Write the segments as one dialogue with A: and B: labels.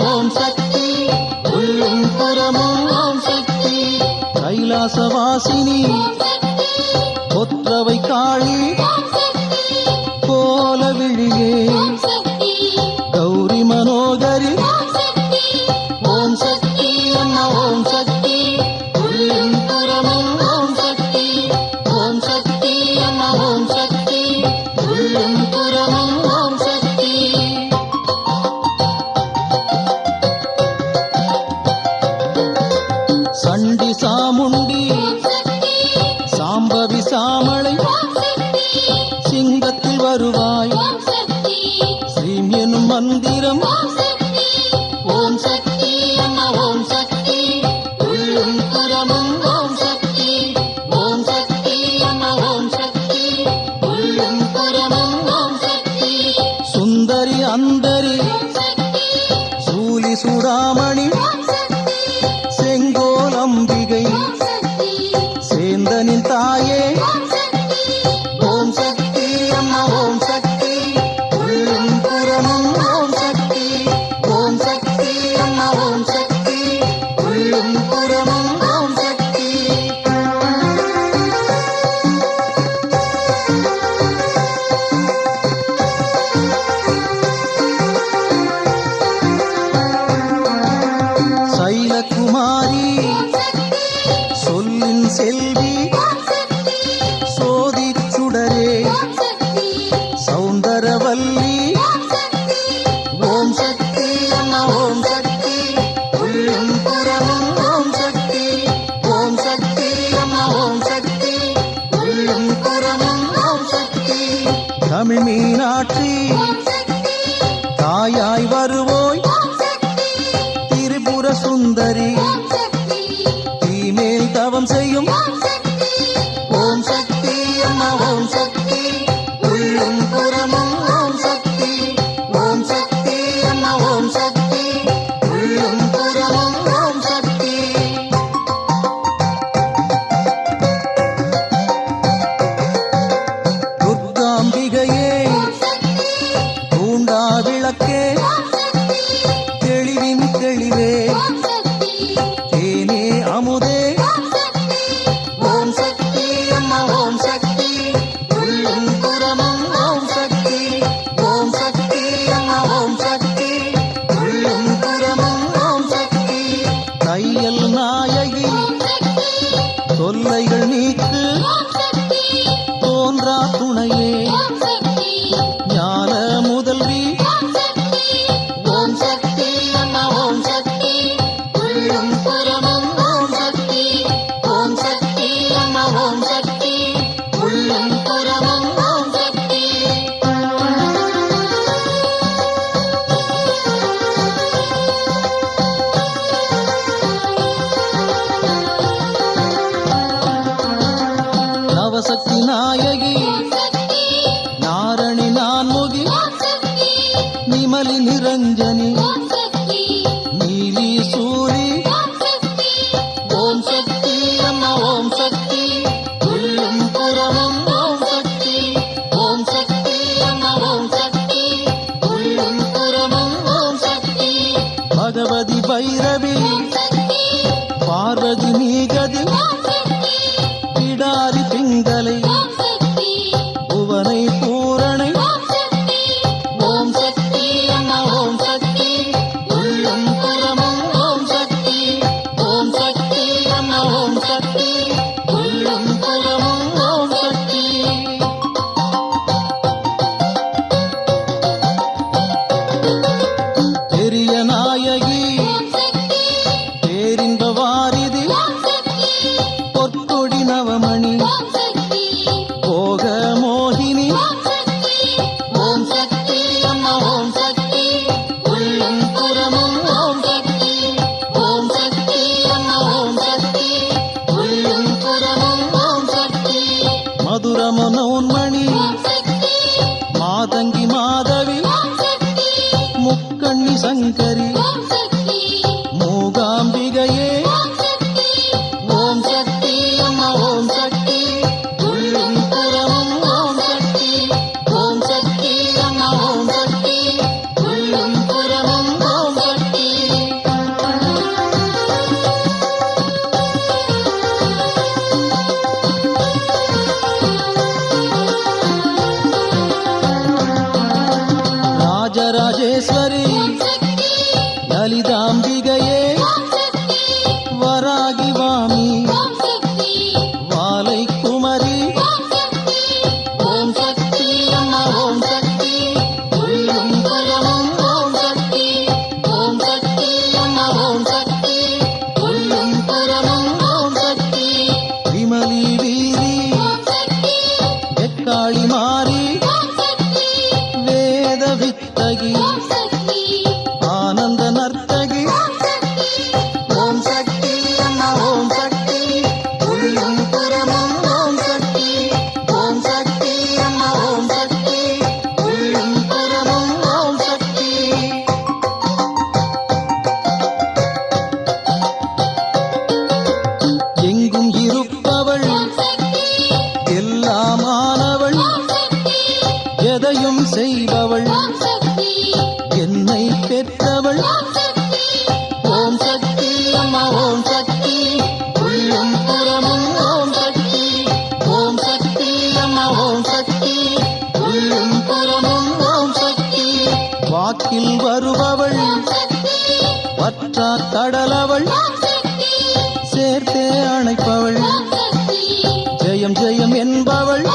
A: ஓம் சக்தி
B: உள்ளும் புறமும் ஓம் சக்தி கைலாசவாசினி. Thank you. வருபவள். வற்றா கடலவள் சேர்த்தே அணைப்பவள். ஜெயம் ஜெயம் என்பவள்.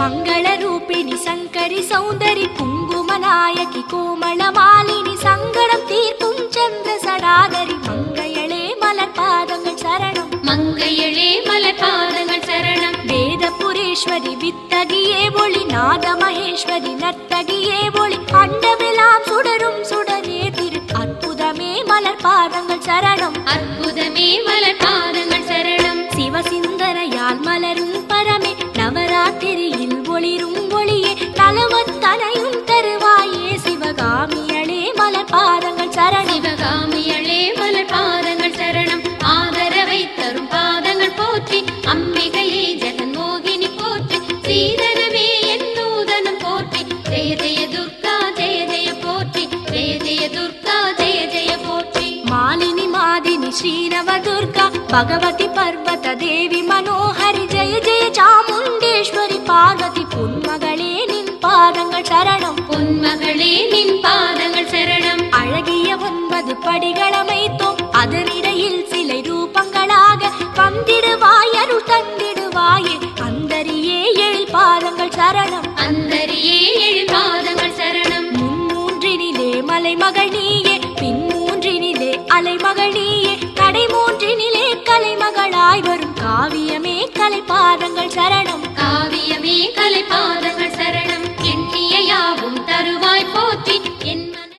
A: మంగళరూపిణి శంకరి సౌందరి కుంగుమనాయకి కోమళ మాలిని சங்கடம் தீர்க்கும் சந்திர சடாதரி மங்கையளே மலர் பாதங்கள் சரணம்.
C: மங்கையளே மலர் பாதங்கள் சரணம்.
A: வேத புரேஸ்வரி வித்தகியே ஒளி நாத மகேஸ்வரி நத்தகியே ஒளி அண்டமெல்லாம் சுடரும் சுடரே திரு அற்புதமே மலர் பாதங்கள் சரணம்.
C: அற்புதமே மலர் பாதங்கள்
A: அளவு தனையும் தருவாயே. சிவகாமியளே மலர் பாதங்கள் சரணம்.
C: சிவகாமியளே மலர் பாதங்கள் சரணம். ஆதரவை தரும் பாதங்கள் போற்றி. அம்பிகையை ஜெகன் மோகினி போற்றி. சீதனமே என் நூதனம் போற்றி. ஜெய ஜெய துர்கா ஜெய ஜெய போற்றி. ஜெய ஜெய துர்கா ஜெய ஜெய போற்றி.
A: மாலினி மாதினி ஸ்ரீரவ துர்கா பகவதி பர்வத தேவி மனோஹரி ஜெய ஜெய சாம
C: பொன்மகளே நின் பாதங்கள் சரணம்.
A: அழகிய ஒன்பது படிகளமைத்தோம் அதனிடையில் சிலை ரூபங்களாக வந்திடுவாய் அருள் தந்திடுவாயே. அந்தரியே எழில் பாதங்கள் சரணம்.
C: அந்தரியே ஏழு பாதங்கள் சரணம்.
A: மும்மூன்றினிலே மலைமகள் நீயே பின்மூன்றினிலே அலைமகள் நீயே. கடை மூன்றினிலே கலைமகளாய் வரும். காவியமே கலை பாதங்கள் சரணம்.
C: காவியமே கலை பாதங்கள்